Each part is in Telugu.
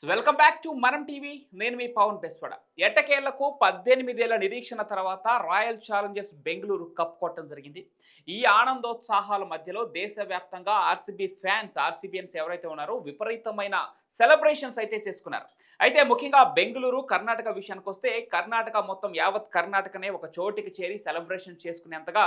వెల్కమ్ బ్యాక్ టు మనం టీవీ నేను మీ పవన్ బెస్వాడ. ఎట్టకేళ్ళకు పద్దెనిమిదేళ్ళ నిరీక్షణ తర్వాత రాయల్ ఛాలెంజర్స్ బెంగళూరు కప్ కొట్టడం జరిగింది. ఈ ఆనందోత్సాహాల మధ్యలో దేశవ్యాప్తంగా ఆర్సీబీ ఫ్యాన్స్ ఆర్సీబీఎన్స్ ఎవరైతే ఉన్నారో విపరీతమైన సెలబ్రేషన్స్ అయితే చేసుకున్నారు. అయితే ముఖ్యంగా బెంగళూరు కర్ణాటక విషయానికి వస్తే కర్ణాటక మొత్తం యావత్ కర్ణాటకనే ఒక చోటికి చేరి సెలబ్రేషన్ చేసుకునేంతగా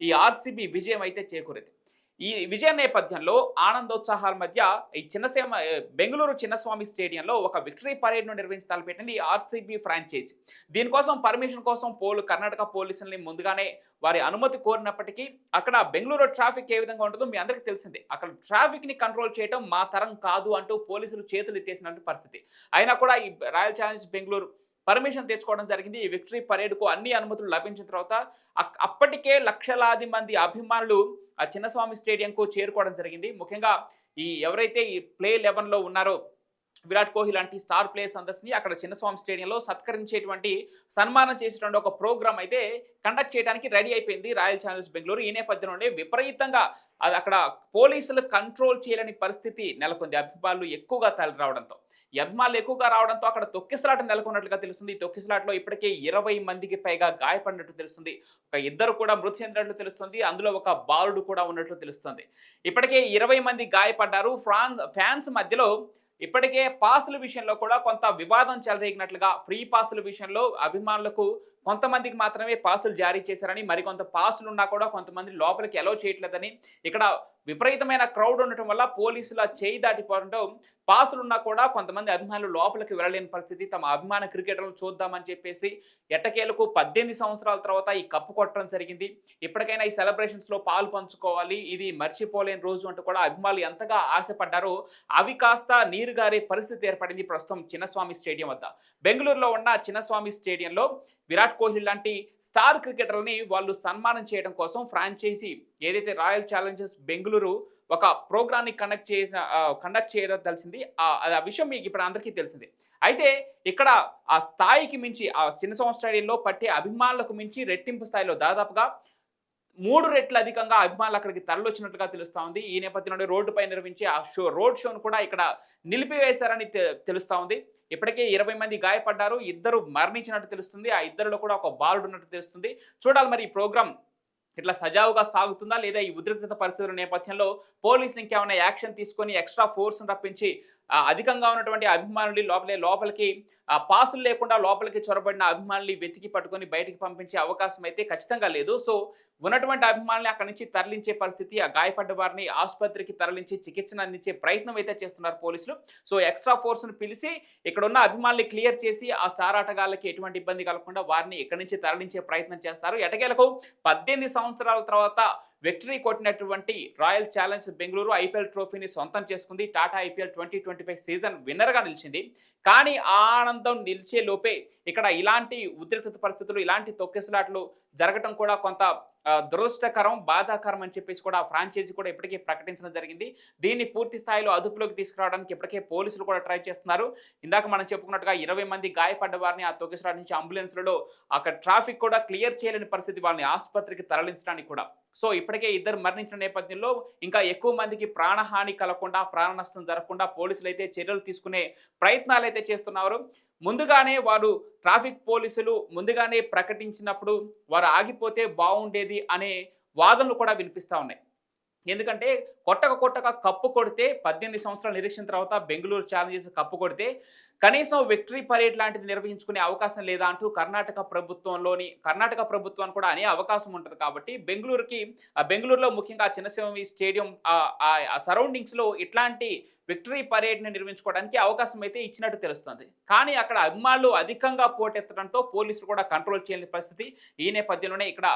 ఈ ఆర్సీబీ విజయం అయితే చేకూరింది. ఈ విజయ నేపథ్యంలో ఆనందోత్సాహాల మధ్య ఈ చిన్నసేమ బెంగళూరు చిన్నస్వామి స్టేడియంలో ఒక విక్టరీ పరేడ్ను నిర్వహించి తలపెట్టింది ఆర్సీబీ ఫ్రాంచైజీ. దీనికోసం పర్మిషన్ కోసం పోలు కర్ణాటక పోలీసుల్ని ముందుగానే వారి అనుమతి కోరినప్పటికీ అక్కడ బెంగళూరు ట్రాఫిక్ ఏ విధంగా ఉంటుందో మీ అందరికీ తెలిసిందే. అక్కడ ట్రాఫిక్ని కంట్రోల్ చేయడం మా తరం కాదు అంటూ పోలీసులు చేతులు ఎత్తేసినటువంటి పరిస్థితి. అయినా కూడా ఈ రాయల్ ఛాలెంజ్ బెంగళూరు పర్మిషన్ తెచ్చుకోవడం జరిగింది. ఈ విక్టరీ పరేడ్కు అన్ని అనుమతులు లభించిన తర్వాత అక్- అప్పటికే లక్షలాది మంది అభిమానులు ఆ చిన్నస్వామి స్టేడియంకు చేరుకోవడం జరిగింది. ముఖ్యంగా ఈ ఎవరైతే ఈ ప్లే లెవెన్లో ఉన్నారో విరాట్ కోహ్లీ లాంటి స్టార్ ప్లేయర్స్ అందరినీ అక్కడ చిన్నస్వామి స్టేడియంలో సత్కరించేటువంటి సన్మానం చేసేటువంటి ఒక ప్రోగ్రామ్ అయితే కండక్ట్ చేయడానికి రెడీ అయిపోయింది రాయల్ ఛాలెంజర్స్ బెంగళూరు. ఈ నేపథ్యంలోనే విపరీతంగా అది అక్కడ పోలీసులు కంట్రోల్ చేయలేని పరిస్థితి నెలకొంది. అభిమానులు ఎక్కువగా తల రావడంతో ఈ అభిమానులు ఎక్కువగా రావడంతో అక్కడ తొక్కిసలాట నెలకొన్నట్లుగా తెలుస్తుంది. తొక్కిసలాటలో ఇప్పటికే ఇరవై మందికి పైగా గాయపడినట్లు తెలుస్తుంది. ఒక ఇద్దరు కూడా మృతి చెందినట్లు తెలుస్తుంది. అందులో ఒక బాలుడు కూడా ఉన్నట్లు తెలుస్తుంది. ఇప్పటికే ఇరవై మంది గాయపడ్డారు. ఫ్రాన్స్ ఫ్యాన్స్ మధ్యలో ఇప్పటికే పాసుల విషయంలో కూడా కొంత వివాదం చెలరేగినట్లుగా ఫ్రీ పాసుల విషయంలో అభిమానులకు కొంతమందికి మాత్రమే పాసులు జారీ చేశారని మరికొంత పాసులు ఉన్నా కూడా కొంతమంది లోపలికి ఎలో చేయట్లేదని ఇక్కడ విపరీతమైన క్రౌడ్ ఉండటం వల్ల పోలీసుల చేయి దాటిపోవడంతో పాసులు ఉన్నా కూడా కొంతమంది అభిమానులు లోపలికి వెళ్ళలేని పరిస్థితి తమ అభిమాన క్రికెటర్లు చూద్దామని చెప్పేసి ఎట్టకేలకు పద్దెనిమిది సంవత్సరాల తర్వాత ఈ కప్పు కొట్టడం జరిగింది. ఇప్పటికైనా ఈ సెలబ్రేషన్స్లో పాలు పంచుకోవాలి ఇది మర్చిపోలేని రోజు అంటూ కూడా అభిమానులు ఎంతగా ఆశపడ్డారో అవి కాస్త నీరు గారే పరిస్థితి ఏర్పడింది ప్రస్తుతం చిన్నస్వామి స్టేడియం వద్ద. బెంగళూరులో ఉన్న చిన్నస్వామి స్టేడియంలో విరాట్ కోహ్లీ లాంటి స్టార్ క్రికెటర్ని వాళ్ళు సన్మానం చేయడం కోసం ఫ్రాంచైజీ ఏదైతే రాయల్ ఛాలెంజర్స్ బెంగళూరు ఒక ప్రోగ్రామ్ని కండక్ట్ చేసిన కండక్ట్ చేయడం తెలిసింది ఆ విషయం మీకు ఇప్పుడు అందరికీ తెలిసింది. అయితే ఇక్కడ ఆ స్థాయికి మించి ఆ చిన్న స్టేడియంలో పట్టే అభిమానులకు మించి రెట్టింపు స్థాయిలో దాదాపుగా మూడు రెట్లు అధికంగా అభిమానులు అక్కడికి తరలొచ్చినట్లుగా తెలుస్తూ ఉంది. ఈ నేపథ్యంలో రోడ్డుపై నిర్వహించి ఆ షో రోడ్ షోను కూడా ఇక్కడ నిలిపివేశారని తె- ఉంది. ఇప్పటికే ఇరవై మంది గాయపడ్డారు. ఇద్దరు మరణించినట్టు తెలుస్తుంది. ఆ ఇద్దరిలో కూడా ఒక బాలుడు ఉన్నట్టు తెలుస్తుంది. చూడాలి మరి ఈ ప్రోగ్రామ్ ఇట్లా సజావుగా సాగుతుందా లేదా ఈ ఉద్రిక్తత పరిస్థితుల నేపథ్యంలో పోలీసులు ఇంకేమైనా యాక్షన్ తీసుకొని ఎక్స్ట్రా ఫోర్స్ను రప్పించి అధికంగా ఉన్నటువంటి అభిమానులు లోపలే లోపలికి ఆ పాసులు లేకుండా లోపలికి చొరబడిన అభిమానులు వెతికి పట్టుకొని బయటికి పంపించే అవకాశం అయితే ఖచ్చితంగా లేదు. సో ఉన్నటువంటి అభిమానులని అక్కడి నుంచి తరలించే పరిస్థితి ఆ గాయపడ్డ వారిని ఆసుపత్రికి తరలించి చికిత్సను అందించే ప్రయత్నం అయితే చేస్తున్నారు పోలీసులు. సో ఎక్స్ట్రా ఫోర్స్ను పిలిచి ఇక్కడ ఉన్న అభిమానుల్ని క్లియర్ చేసి ఆ స్టార్ ఆటగాళ్ళకి ఎటువంటి ఇబ్బంది కలగకుండా వారిని ఇక్కడి నుంచి తరలించే ప్రయత్నం చేస్తారు. ఎటకేలకు పద్దెనిమిది సంవత్సరాల తర్వాత విక్టరీ కొట్టినటువంటి రాయల్ ఛాలెంజ్ బెంగళూరు ఐపీఎల్ ట్రోఫీని సొంతం చేసుకుంది. Tata IPL twenty twenty five season విన్నర్గా నిలిచింది. కానీ ఆనందం నిలిచే లోపే ఇక్కడ ఇలాంటి ఉద్రిక్తత పరిస్థితులు ఇలాంటి తొక్కిసలాట్లు జరగటం కూడా కొంత దురదృష్టకరం బాధాకరం అని చెప్పేసి కూడా ఫ్రాంచైజీ కూడా ఇప్పటికే ప్రకటించడం జరిగింది. దీన్ని పూర్తి స్థాయిలో అదుపులోకి తీసుకురావడానికి ఇప్పటికే పోలీసులు కూడా ట్రై చేస్తున్నారు. ఇందాక మనం చెప్పుకున్నట్టుగా ఇరవై మంది గాయపడ్డ వారిని ఆ తొగిసరా నుంచి అంబులెన్స్లలో అక్కడ ట్రాఫిక్ కూడా క్లియర్ చేయలేని పరిస్థితి వాళ్ళని ఆసుపత్రికి తరలించడానికి కూడా. సో ఇప్పటికే ఇద్దరు మరణించిన నేపథ్యంలో ఇంకా ఎక్కువ మందికి ప్రాణహాని కలగకుండా ప్రాణ నష్టం జరగకుండా పోలీసులు అయితే చర్యలు తీసుకునే ప్రయత్నాలు అయితే చేస్తున్నారు. ముందుగానే వారు ట్రాఫిక్ పోలీసులు ముందుగానే ప్రకటించినప్పుడు వారు ఆగిపోతే బాగుండేది అనే వాదనలు కూడా వినిపిస్తూ ఉన్నాయి. ఎందుకంటే కొట్టక కొట్టక కప్పు కొడితే పద్దెనిమిది సంవత్సరాల నిరీక్షణ తర్వాత బెంగళూరు ఛాలెంజర్స్ కప్పు కొడితే కనీసం విక్టరీ పరేడ్ లాంటిది నిర్వహించుకునే అవకాశం లేదా అంటూ కర్ణాటక ప్రభుత్వంలోని కర్ణాటక ప్రభుత్వాన్ని కూడా అనే అవకాశం ఉంటుంది కాబట్టి బెంగళూరుకి ఆ బెంగళూరులో ముఖ్యంగా చిన్నస్వామి స్టేడియం ఆ సరౌండింగ్స్ ఇట్లాంటి విక్టరీ పరేడ్ని నిర్వహించుకోవడానికి అవకాశం అయితే ఇచ్చినట్టు తెలుస్తుంది. కానీ అక్కడ అభిమానులు అధికంగా పోటెత్తడంతో పోలీసులు కూడా కంట్రోల్ చేయలేని పరిస్థితి ఈ నేపథ్యంలోనే ఇక్కడ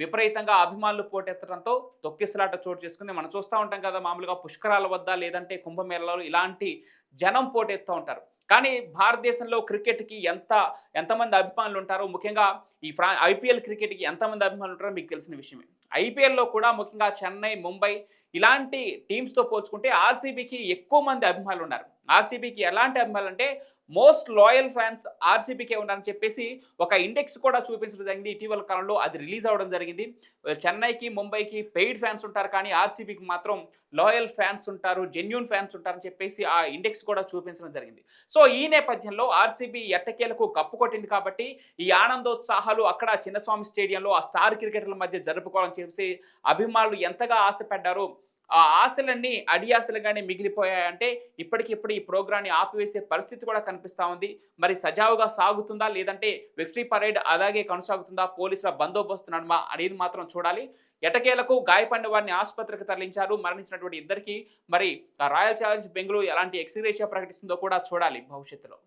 విపరీతంగా అభిమానులు పోటెత్తడంతో తొక్కిసలాట చోటు చేసుకుంది. మనం చూస్తూ ఉంటాం కదా మామూలుగా పుష్కరాల వద్ద లేదంటే కుంభమేళలో ఇలాంటి జనం పోటెత్తూ ఉంటారు. కానీ భారతదేశంలో క్రికెట్కి ఎంత ఎంతమంది అభిమానులు ఉంటారో ముఖ్యంగా ఈ ఫ్రా ఐపీఎల్ క్రికెట్కి ఎంతమంది అభిమానులు ఉంటారో మీకు తెలిసిన విషయమే. ఐపీఎల్లో కూడా ముఖ్యంగా చెన్నై ముంబై ఇలాంటి టీమ్స్తో పోల్చుకుంటే ఆర్సీబీకి ఎక్కువ మంది అభిమానులు ఉన్నారు. ఆర్సీబీకి ఎలాంటి అభిమానులు మోస్ట్ లాయల్ ఫ్యాన్స్ ఆర్సీబీకే ఉన్నారని చెప్పేసి ఒక ఇండెక్స్ కూడా చూపించడం జరిగింది. ఇటీవల కాలంలో అది రిలీజ్ అవ్వడం జరిగింది. చెన్నైకి ముంబైకి పెయిడ్ ఫ్యాన్స్ ఉంటారు కానీ ఆర్సీబీకి మాత్రం లాయల్ ఫ్యాన్స్ ఉంటారు జెన్యున్ ఫ్యాన్స్ ఉంటారని చెప్పేసి ఆ ఇండెక్స్ కూడా చూపించడం జరిగింది. సో ఈ నేపథ్యంలో ఆర్సీబీ ఎట్టకేలకు కప్పు కొట్టింది కాబట్టి ఈ ఆనందోత్సాహాలు అక్కడ చిన్నస్వామి స్టేడియంలో ఆ స్టార్ క్రికెటర్ల మధ్య జరుపుకోవాలని చెప్పేసి అభిమానులు ఎంతగా ఆశపడ్డారో ఆ ఆశలన్నీ అడియాసలుగానే మిగిలిపోయాయంటే ఇప్పటికిప్పుడు ఈ ప్రోగ్రాన్ని ఆపివేసే పరిస్థితి కూడా కనిపిస్తా ఉంది. మరి సజావుగా సాగుతుందా? లేదంటే విక్టరీ పరేడ్ అలాగే కొనసాగుతుందా? పోలీసుల బందోబస్తు నడుమా? అనేది మాత్రం చూడాలి. ఎటకేలకు గాయపడిన వారిని ఆసుపత్రికి తరలించారు. మరణించినటువంటి ఇద్దరికి మరి రాయల్ ఛాలెంజ్ బెంగళూరు ఎలాంటి ఎక్స్గ్రేషియా ప్రకటిస్తుందో కూడా చూడాలి భవిష్యత్తులో.